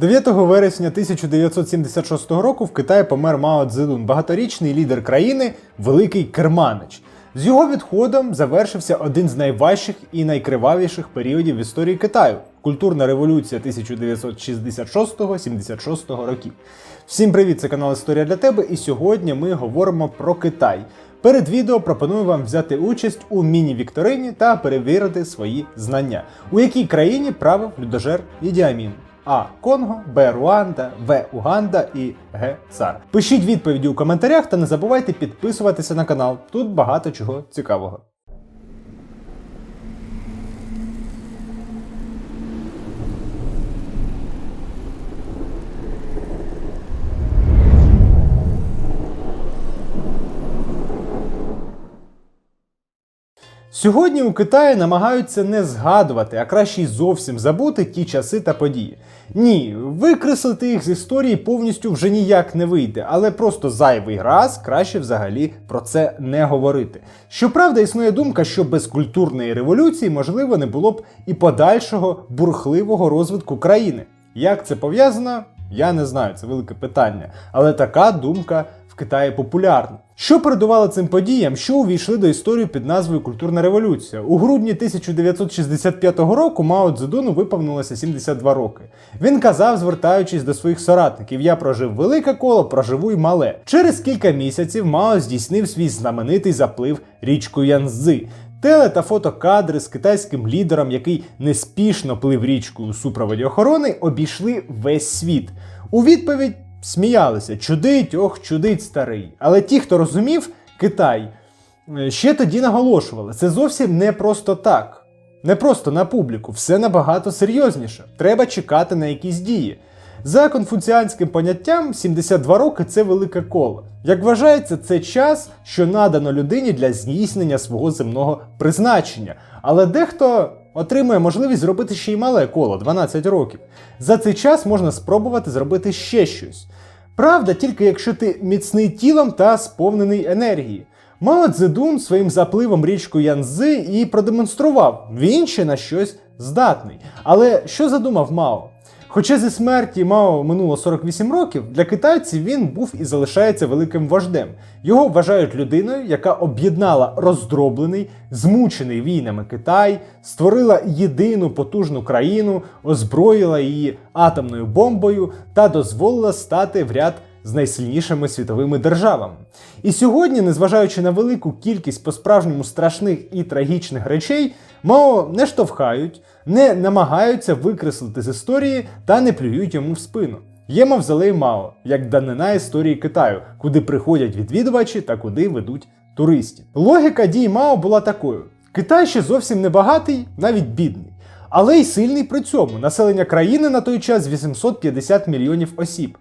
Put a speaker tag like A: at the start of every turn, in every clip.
A: 9 вересня 1976 року в Китаї помер Мао Цзедун, багаторічний лідер країни, великий керманич. З його відходом завершився один з найважчих і найкривавіших періодів в історії Китаю культурна революція 1966-76 років. Всім привіт, це канал Історія для тебе, і сьогодні ми говоримо про Китай. Перед відео пропоную вам взяти участь у міні-вікторині та перевірити свої знання, у якій країні правив людожер Ідіамін. А. Конго, Б. Руанда, В. Уганда і Г. Цар. Пишіть відповіді у коментарях та не забувайте підписуватися на канал. Тут багато чого цікавого. Сьогодні у Китаї намагаються не згадувати, а краще й зовсім забути ті часи та події. Ні, викреслити їх з історії повністю вже ніяк не вийде, але просто зайвий раз краще взагалі про це не говорити. Щоправда, існує думка, що без культурної революції можливо не було б і подальшого бурхливого розвитку країни. Як це пов'язано? Я не знаю, це велике питання. Але така думка в Китаї популярна. Що передувало цим подіям, що увійшли до історії під назвою Культурна революція? У грудні 1965 року Мао Цзедуну виповнилося 72 роки. Він казав, звертаючись до своїх соратників: Я прожив велике коло, проживу й мале. Через кілька місяців Мао здійснив свій знаменитий заплив річкою Янцзи. Теле та фотокадри з китайським лідером, який неспішно плив річкою у супроводі охорони, обійшли весь світ. У відповідь сміялися: чудить, ох, чудить старий. Але ті, хто розумів Китай, е, ще тоді наголошували, це зовсім не просто так. Не просто на публіку, все набагато серйозніше. Треба чекати на якісь дії. За конфуціанським поняттям, 72 роки це велике коло. Як вважається, це час, що надано людині для здійснення свого земного призначення. Але дехто отримує можливість зробити ще й мале коло 12 років. За цей час можна спробувати зробити ще щось. Правда, тільки якщо ти міцний тілом та сповнений енергії. Мао Цзедун своїм запливом річку Янзи і продемонстрував, він ще на щось здатний. Але що задумав Мао? Хоча зі смерті Мао минуло 48 років, для китайців він був і залишається великим вождем. Його вважають людиною, яка об'єднала роздроблений, змучений війнами Китай, створила єдину потужну країну, озброїла її атомною бомбою та дозволила стати в ряд з найсильнішими світовими державами. І сьогодні, незважаючи на велику кількість по-справжньому страшних і трагічних речей, Мао не штовхають, не намагаються викреслити з історії та не плюють йому в спину. Є мавзолей Мао, як данина історії Китаю, куди приходять відвідувачі та куди ведуть туристів. Логіка дій Мао була такою: Китай ще зовсім не багатий, навіть бідний. Але й сильний при цьому. Населення країни на той час 850 мільйонів осіб.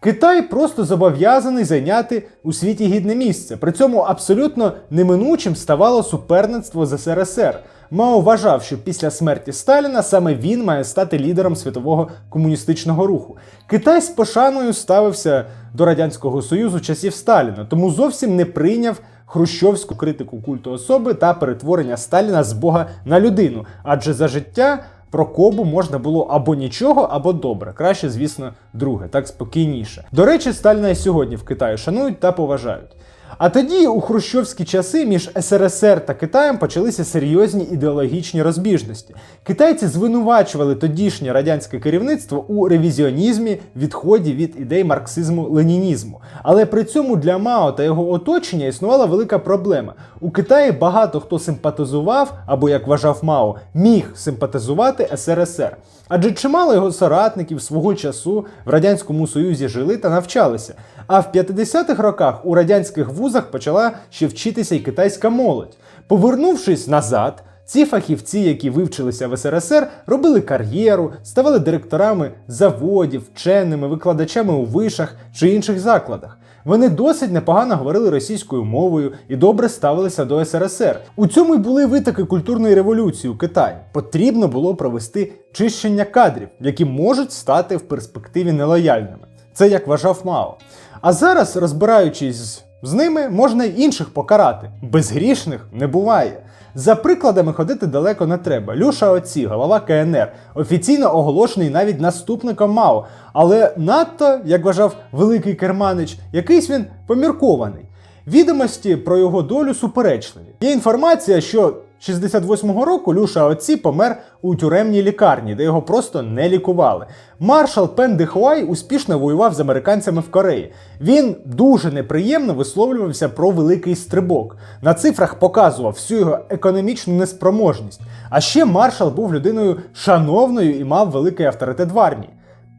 A: Китай просто зобов'язаний зайняти у світі гідне місце. При цьому абсолютно неминучим ставало суперництво з СРСР. Мао вважав, що після смерті Сталіна саме він має стати лідером світового комуністичного руху. Китай з пошаною ставився до Радянського Союзу часів Сталіна, тому зовсім не прийняв хрущовську критику культу особи та перетворення Сталіна з Бога на людину, адже за життя. Про Кобу можна було або нічого, або добре. Краще, звісно, друге, так спокійніше. До речі, Сталіна і сьогодні в Китаї шанують та поважають. А тоді, у хрущовські часи, між СРСР та Китаєм почалися серйозні ідеологічні розбіжності. Китайці звинувачували тодішнє радянське керівництво у ревізіонізмі, відході від ідей марксизму-ленінізму. Але при цьому для Мао та його оточення існувала велика проблема. У Китаї багато хто симпатизував, або як вважав Мао, міг симпатизувати СРСР. Адже чимало його соратників свого часу в Радянському Союзі жили та навчалися. А в 50-х роках у радянських вузах почала ще вчитися й китайська молодь. Повернувшись назад, ці фахівці, які вивчилися в СРСР, робили кар'єру, ставали директорами заводів, вченими, викладачами у вишах чи інших закладах. Вони досить непогано говорили російською мовою і добре ставилися до СРСР. У цьому й були витоки культурної революції у Китаї. Потрібно було провести чищення кадрів, які можуть стати в перспективі нелояльними. Це як вважав Мао. А зараз, розбираючись з ними, можна й інших покарати. Безгрішних не буває. За прикладами ходити далеко не треба. Люша Оці, голова КНР, офіційно оголошений навіть наступником Мао, але надто, як вважав великий керманич, якийсь він поміркований. Відомості про його долю суперечливі. Є інформація, що 68-го року Люша Оці помер у тюремній лікарні, де його просто не лікували. Маршал Пен Дехуай успішно воював з американцями в Кореї. Він дуже неприємно висловлювався про великий стрибок. На цифрах показував всю його економічну неспроможність. А ще маршал був людиною шановною і мав великий авторитет в армії.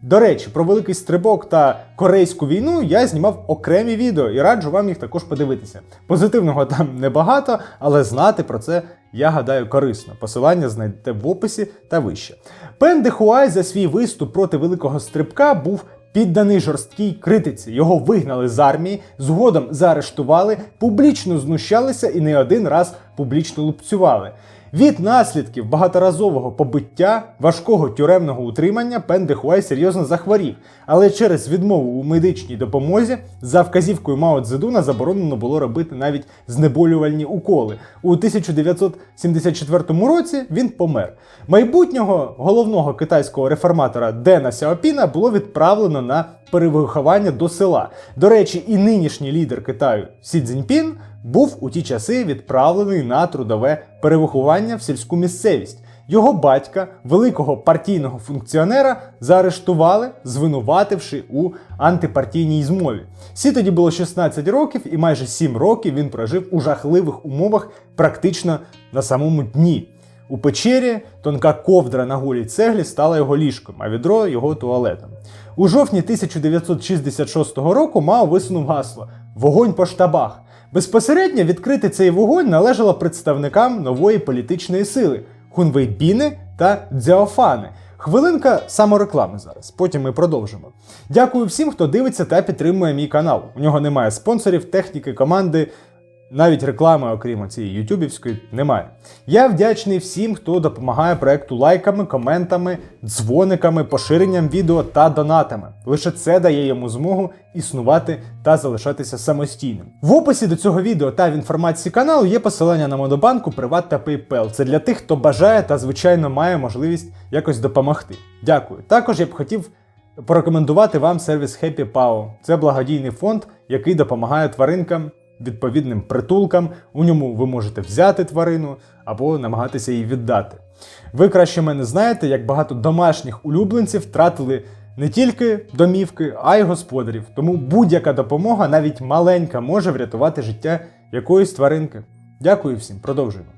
A: До речі, про великий стрибок та корейську війну я знімав окремі відео і раджу вам їх також подивитися. Позитивного там небагато, але знати про це я гадаю корисно. Посилання знайдете в описі та вище. Пен Дехуай за свій виступ проти великого стрибка був підданий жорсткій критиці. Його вигнали з армії, згодом заарештували, публічно знущалися і не один раз публічно лупцювали. Від наслідків багаторазового побиття, важкого тюремного утримання Пен Дехуай серйозно захворів, але через відмову у медичній допомозі за вказівкою Мао Цзедуна заборонено було робити навіть знеболювальні уколи. У 1974 році він помер. Майбутнього головного китайського реформатора Дена Сяопіна було відправлено на перевиховання до села. До речі, і нинішній лідер Китаю Сі Цзіньпін був у ті часи відправлений на трудове перевиховання в сільську місцевість. Його батька, великого партійного функціонера, заарештували, звинувативши у антипартійній змові. Сі тоді було 16 років, і майже 7 років він прожив у жахливих умовах, практично на самому дні. У печері тонка ковдра на голій цеглі стала його ліжком, а відро його туалетом. У жовтні 1966 року Мао висунув гасло Вогонь по штабах. Безпосередньо відкрити цей вогонь належало представникам нової політичної сили Хунвейбіни та Дзяофани. Хвилинка самореклами зараз, потім ми продовжимо. Дякую всім, хто дивиться та підтримує мій канал. У нього немає спонсорів, техніки, команди. Навіть реклами, окрім цієї ютюбівської, немає. Я вдячний всім, хто допомагає проекту лайками, коментами, дзвониками, поширенням відео та донатами. Лише це дає йому змогу існувати та залишатися самостійним. В описі до цього відео та в інформації каналу є посилання на Монобанку, Приват та PayPal. Це для тих, хто бажає та, звичайно, має можливість якось допомогти. Дякую. Також я б хотів порекомендувати вам сервіс Happy Pau. Це благодійний фонд, який допомагає тваринкам відповідним притулкам. У ньому ви можете взяти тварину або намагатися її віддати. Ви краще мене знаєте, як багато домашніх улюбленців втратили не тільки домівки, а й господарів. Тому будь-яка допомога, навіть маленька, може врятувати життя якоїсь тваринки. Дякую всім, продовжуємо.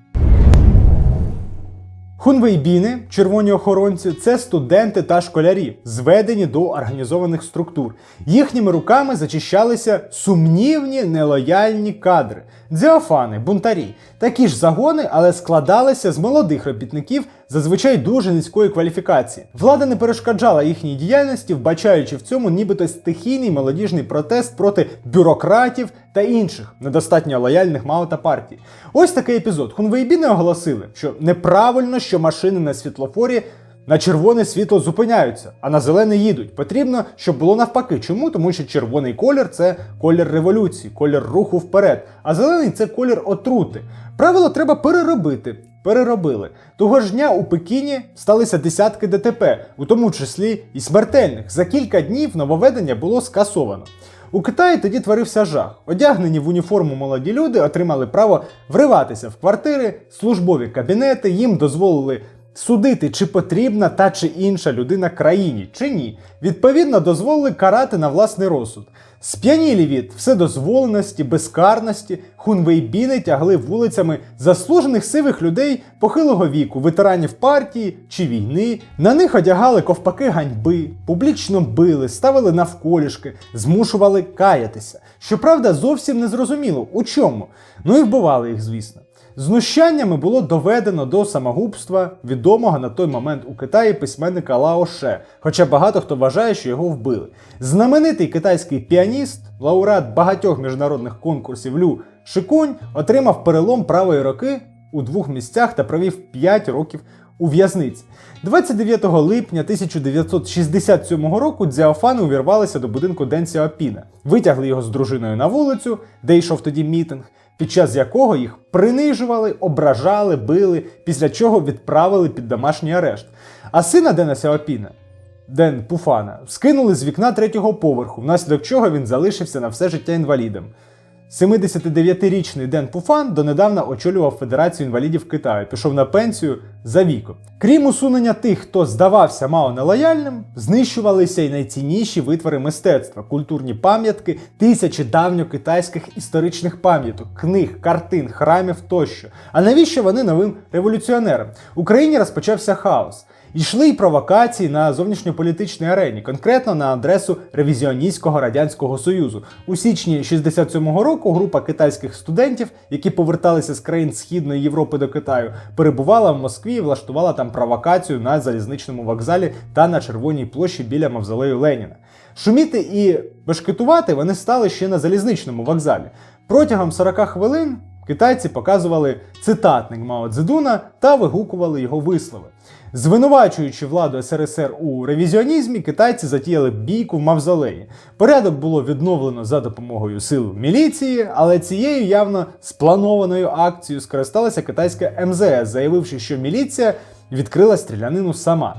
A: Хунвейбіни, червоні охоронці, це студенти та школярі, зведені до організованих структур. Їхніми руками зачищалися сумнівні нелояльні кадри, дзеофани, бунтарі. Такі ж загони, але складалися з молодих робітників, зазвичай дуже низької кваліфікації. Влада не перешкоджала їхній діяльності, вбачаючи в цьому нібито стихійний молодіжний протест проти бюрократів та інших недостатньо лояльних Мао та партії. Ось такий епізод. Хунвейбіни оголосили, що неправильно, що машини на світлофорі на червоне світло зупиняються, а на зелене їдуть. Потрібно, щоб було навпаки. Чому? Тому що червоний колір це колір революції, колір руху вперед, а зелений це колір отрути. Правило треба переробити. Переробили. Того ж дня у Пекіні сталися десятки ДТП, у тому числі і смертельних. За кілька днів нововведення було скасовано. У Китаї тоді творився жах. Одягнені в уніформу молоді люди отримали право вриватися в квартири, службові кабінети, їм дозволили судити, чи потрібна та чи інша людина країні, чи ні. Відповідно, дозволили карати на власний розсуд. Сп'янілі від вседозволеності, безкарності, хунвейбіни тягли вулицями заслужених сивих людей похилого віку, ветеранів партії чи війни. На них одягали ковпаки ганьби, публічно били, ставили навколішки, змушували каятися. Щоправда, зовсім не зрозуміло, у чому. Ну і вбивали їх, звісно. Знущаннями було доведено до самогубства відомого на той момент у Китаї письменника Лао Ше, хоча багато хто вважає, що його вбили. Знаменитий китайський піаніст, лауреат багатьох міжнародних конкурсів Лю Шикунь, отримав перелом правої руки у двох місцях та провів 5 років у в'язниці. 29 липня 1967 року дзяофани увірвалися до будинку Ден Сяопіна, витягли його з дружиною на вулицю, де йшов тоді мітинг. Під час якого їх принижували, ображали, били, після чого відправили під домашній арешт. А сина Дена Сяопіна, Ден Пуфана, скинули з вікна третього поверху, внаслідок чого він залишився на все життя інвалідом. 79-річний Ден Пуфан донедавна очолював Федерацію інвалідів Китаю, пішов на пенсію за віком. Крім усунення тих, хто здавався Мао нелояльним, знищувалися й найцінніші витвори мистецтва, культурні пам'ятки, тисячі давньокитайських історичних пам'яток, книг, картин, храмів тощо. А навіщо вони новим революціонерам? В Україні розпочався хаос. Йшли й провокації на зовнішньополітичній арені, конкретно на адресу ревізіоністського радянського союзу. У січні 67-го року група китайських студентів, які поверталися з країн Східної Європи до Китаю, перебувала в Москві і влаштувала там провокацію на залізничному вокзалі та на червоній площі біля мавзолею Леніна. Шуміти і бешкетувати вони стали ще на залізничному вокзалі. Протягом 40 хвилин китайці показували цитатник Мао Цзедуна та вигукували його вислови. Звинувачуючи владу СРСР у ревізіонізмі, китайці затіяли бійку в мавзолеї. Порядок було відновлено за допомогою сил міліції, але цією явно спланованою акцією скористалася китайська МЗС, заявивши, що міліція відкрила стрілянину сама.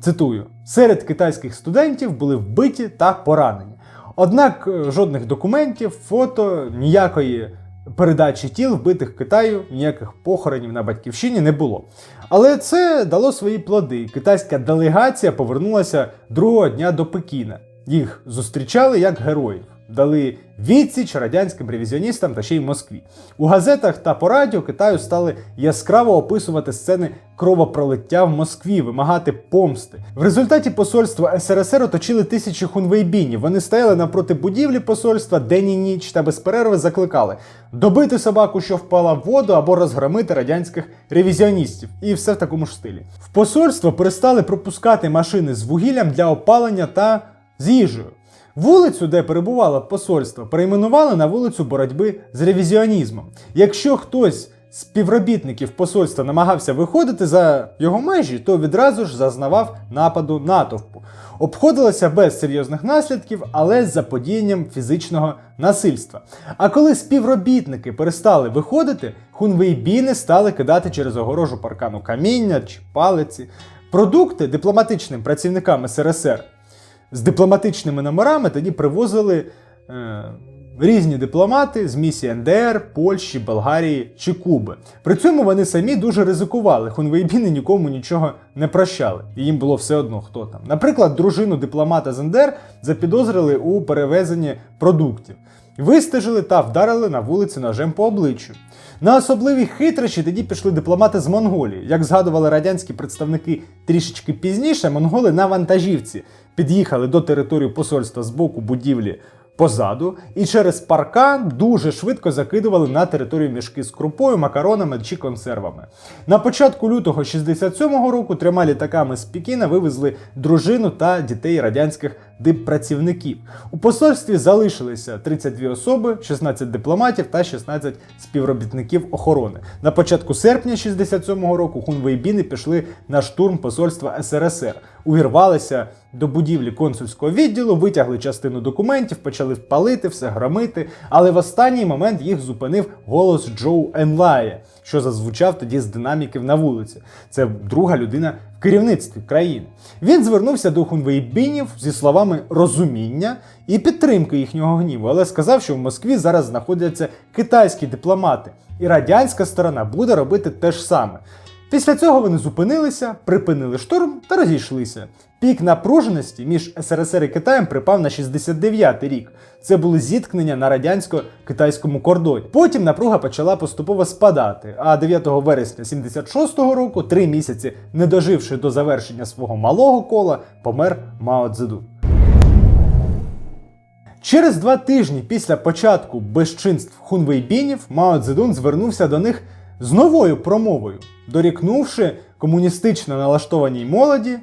A: Цитую: серед китайських студентів були вбиті та поранені. Однак е, жодних документів, фото, ніякої передачі тіл вбитих Китаю, ніяких похоронів на батьківщині не було. Але це дало свої плоди. Китайська делегація повернулася другого дня до Пекіна. Їх зустрічали як героїв. Дали відсіч радянським ревізіоністам та ще й Москві. У газетах та по радіо Китаю стали яскраво описувати сцени кровопролиття в Москві, вимагати помсти. В результаті посольства СРСР оточили тисячі хунвейбінів. Вони стояли навпроти будівлі посольства день і ніч та без перерви закликали добити собаку, що впала в воду, або розгромити радянських ревізіоністів. І все в такому ж стилі. В посольство перестали пропускати машини з вугіллям для опалення та з їжею. Вулицю, де перебувало посольство, перейменували на вулицю боротьби з ревізіонізмом. Якщо хтось з співробітників посольства намагався виходити за його межі, то відразу ж зазнавав нападу натовпу. Обходилося без серйозних наслідків, але з заподіянням фізичного насильства. А коли співробітники перестали виходити, хунвейбіни стали кидати через огорожу паркану каміння чи палиці. Продукти дипломатичним працівникам СРСР з дипломатичними номерами тоді привозили е, різні дипломати з місії НДР, Польщі, Болгарії чи Куби. При цьому вони самі дуже ризикували. Хунвейбіни нікому нічого не прощали, і їм було все одно, хто там. Наприклад, дружину дипломата з НДР запідозрили у перевезенні продуктів. Вистежили та вдарили на вулиці ножем по обличчю. На особливі хитрощі тоді пішли дипломати з Монголії. Як згадували радянські представники трішечки пізніше, монголи на вантажівці під'їхали до території посольства з боку будівлі позаду і через паркан дуже швидко закидували на територію мішки з крупою, макаронами чи консервами. На початку лютого 67-го року трьома літаками з Пекіна вивезли дружину та дітей радянських диппрацівників. У посольстві залишилися 32 особи, 16 дипломатів та 16 співробітників охорони. На початку серпня 67-го року хунвейбіни пішли на штурм посольства СРСР, увірвалися до будівлі консульського відділу, витягли частину документів, почали палити, все громити. Але в останній момент їх зупинив голос Джоу Енлая, що зазвучав тоді з динаміків на вулиці. Це друга людина в керівництві країни. Він звернувся до хунвейбінів зі словами розуміння і підтримки їхнього гніву, але сказав, що в Москві зараз знаходяться китайські дипломати, і радянська сторона буде робити те ж саме. Після цього вони зупинилися, припинили штурм та розійшлися. Пік напруженості між СРСР і Китаєм припав на 69-й рік. Це були зіткнення на радянсько-китайському кордоні. Потім напруга почала поступово спадати. А 9 вересня 76-го року, три місяці не доживши до завершення свого малого кола, помер Мао Цзедун. Через два тижні після початку безчинств хунвейбінів Мао Цзедун звернувся до них з новою промовою, дорікнувши комуністично налаштованій молоді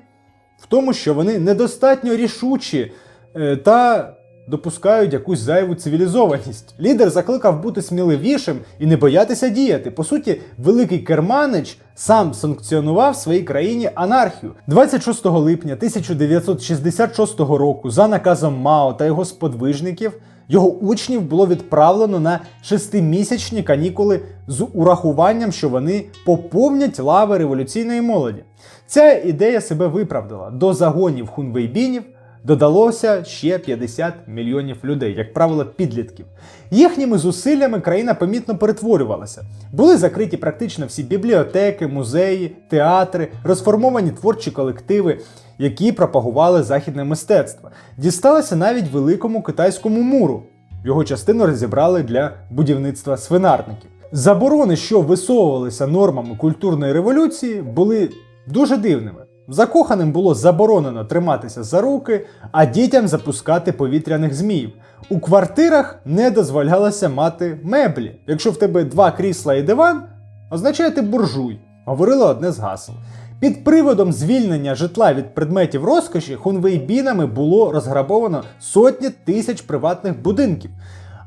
A: в тому, що вони недостатньо рішучі е, та допускають якусь зайву цивілізованість. Лідер закликав бути сміливішим і не боятися діяти. По суті, великий керманич сам санкціонував в своїй країні анархію. 26 липня 1966 року за наказом Мао та його сподвижників. Його учнів було відправлено на шестимісячні канікули з урахуванням, що вони поповнять лави революційної молоді. Ця ідея себе виправдала. До загонів хунвейбінів додалося ще 50 мільйонів людей, як правило, підлітків. Їхніми зусиллями країна помітно перетворювалася. Були закриті практично всі бібліотеки, музеї, театри, розформовані творчі колективи, які пропагували західне мистецтво. Дісталося навіть великому китайському муру. Його частину розібрали для будівництва свинарників. Заборони, що висовувалися нормами культурної революції, були дуже дивними. Закоханим було заборонено триматися за руки, а дітям запускати повітряних зміїв. У квартирах не дозволялося мати меблі. Якщо в тебе два крісла і диван, означає ти буржуй, говорило одне з гасел. Під приводом звільнення житла від предметів розкоші хунвейбінами було розграбовано сотні тисяч приватних будинків.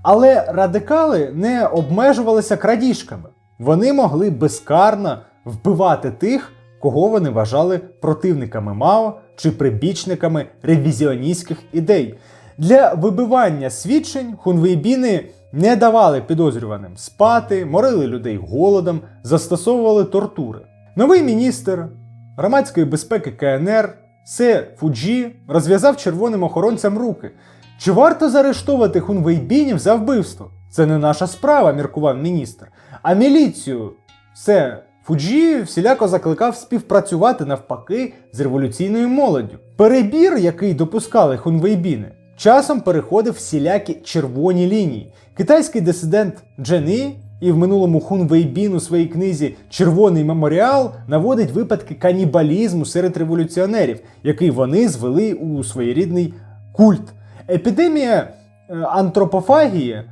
A: Але радикали не обмежувалися крадіжками. Вони могли безкарно вбивати тих, кого вони вважали противниками Мао чи прибічниками ревізіоністських ідей. Для вибивання свідчень хунвейбіни не давали підозрюваним спати, морили людей голодом, застосовували тортури. Новий міністр громадської безпеки КНР Се Фуджі розв'язав червоним охоронцям руки. Чи варто заарештовувати хунвейбінів за вбивство? Це не наша справа, міркував міністр. А міліцію Се Фуджі всіляко закликав співпрацювати навпаки з революційною молоддю. Перебір, який допускали хунвейбіни, часом переходив всілякі червоні лінії. Китайський дисидент Джен І в минулому Хун Вейбін у своїй книзі Червоний меморіал наводить випадки канібалізму серед революціонерів, який вони звели у своєрідний культ. Епідемія е, антропофагії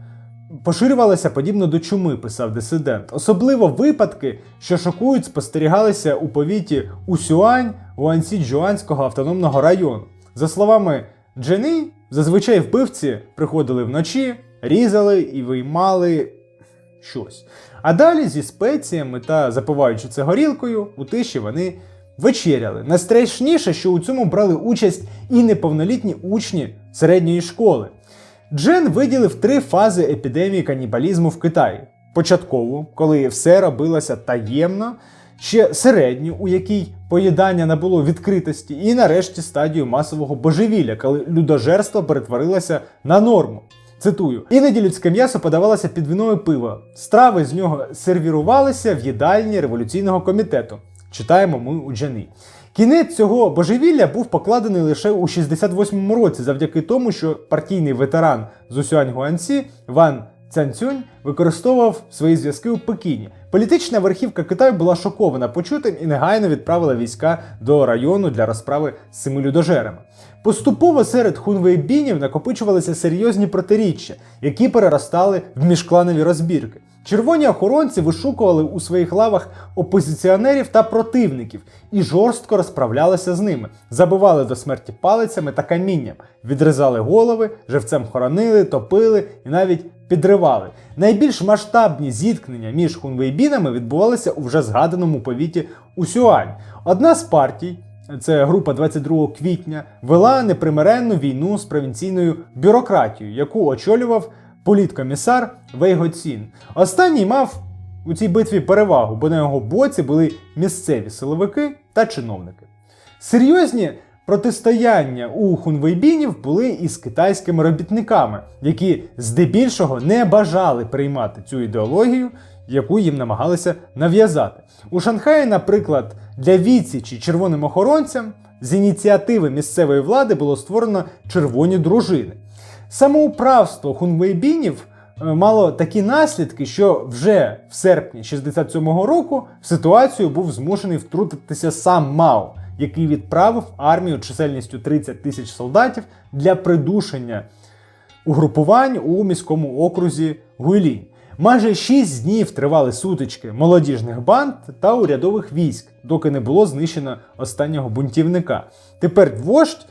A: поширювалася подібно до чуми, писав дисидент. Особливо випадки, що шокують, спостерігалися у повіті Усюань Уансі Джуанського автономного району. За словами Джени, зазвичай вбивці приходили вночі, різали і виймали щось. А далі зі спеціями та запиваючи це горілкою, у тиші вони вечеряли. Найстрашніше, що у цьому брали участь і неповнолітні учні середньої школи. Джен виділив три фази епідемії канібалізму в Китаї: початкову, коли все робилося таємно, ще середню, у якій поїдання набуло відкритості, і нарешті стадію масового божевілля, коли людожерство перетворилося на норму. Цитую: іноді людське м'ясо подавалося під віною пива. Страви з нього сервірувалися в їдальні революційного комітету. Читаємо ми у Джани. Кінець цього божевілля був покладений лише у 68-му році, завдяки тому, що партійний ветеран з Усюань Гуанці Ван Цянцюнь використовував свої зв'язки у Пекіні. Політична верхівка Китаю була шокована почутим і негайно відправила війська до району для розправи з цими людожерами. Поступово серед хунвейбінів накопичувалися серйозні протиріччя, які переростали в міжкланові розбірки. Червоні охоронці вишукували у своїх лавах опозиціонерів та противників і жорстко розправлялися з ними, забивали до смерті палицями та камінням, відрізали голови, живцем хоронили, топили і навіть підривали. Найбільш масштабні зіткнення між хунвейбінами відбувалися у вже згаданому повіті Усюань. Одна з партій. Це група 22 квітня вела непримиренну війну з провінційною бюрократією, яку очолював політкомісар Вейгоцін. Останній мав у цій битві перевагу, бо на його боці були місцеві силовики та чиновники. Серйозні протистояння у хунвейбінів були із китайськими робітниками, які здебільшого не бажали приймати цю ідеологію, яку їм намагалися нав'язати. У Шанхаї, наприклад, для відсічі червоним охоронцям з ініціативи місцевої влади було створено червоні дружини. Самоуправство хунвейбінів е, мало такі наслідки, що вже в серпні 67-го року в ситуацію був змушений втрутитися сам Мао, який відправив армію чисельністю 30 тисяч солдатів для придушення угрупувань у міському окрузі Гуйлінь. Майже 6 днів тривали сутички молодіжних банд та урядових військ, доки не було знищено останнього бунтівника. Тепер вождь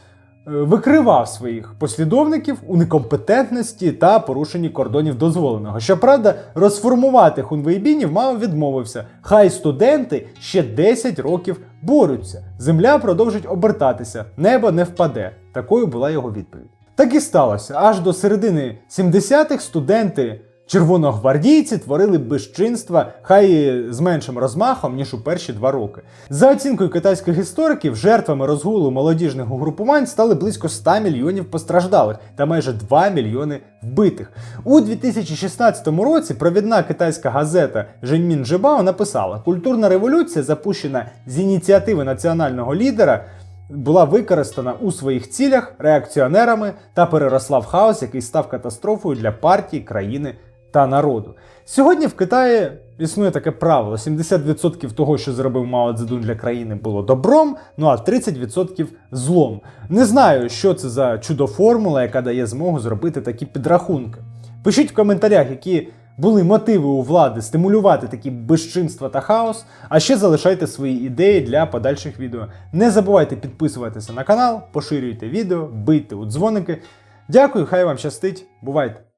A: викривав своїх послідовників у некомпетентності та порушенні кордонів дозволеного. Щоправда, розформувати хунвейбінів мало відмовився. Хай студенти ще 10 років борються. Земля продовжить обертатися, небо не впаде. Такою була його відповідь. Так і сталося. Аж до середини 70-х студенти червоногвардійці творили безчинства, хай з меншим розмахом, ніж у перші два роки. За оцінкою китайських істориків, жертвами розгулу молодіжних угрупувань стали близько 100 мільйонів постраждалих та майже 2 мільйони вбитих. У 2016 році провідна китайська газета Женьмін Жибао написала: культурна революція, запущена з ініціативи національного лідера була використана у своїх цілях реакціонерами та переросла в хаос, який став катастрофою для партії, країни та народу. Сьогодні в Китаї існує таке правило: 70% того, що зробив Мао Цзедун для країни, було добром, ну а 30% злом. Не знаю, що це за чудо-формула, яка дає змогу зробити такі підрахунки. Пишіть в коментарях, які були мотиви у влади стимулювати такі безчинства та хаос. А ще залишайте свої ідеї для подальших відео. Не забувайте підписуватися на канал, поширюйте відео, бийте у дзвоники. Дякую, хай вам щастить. Бувайте!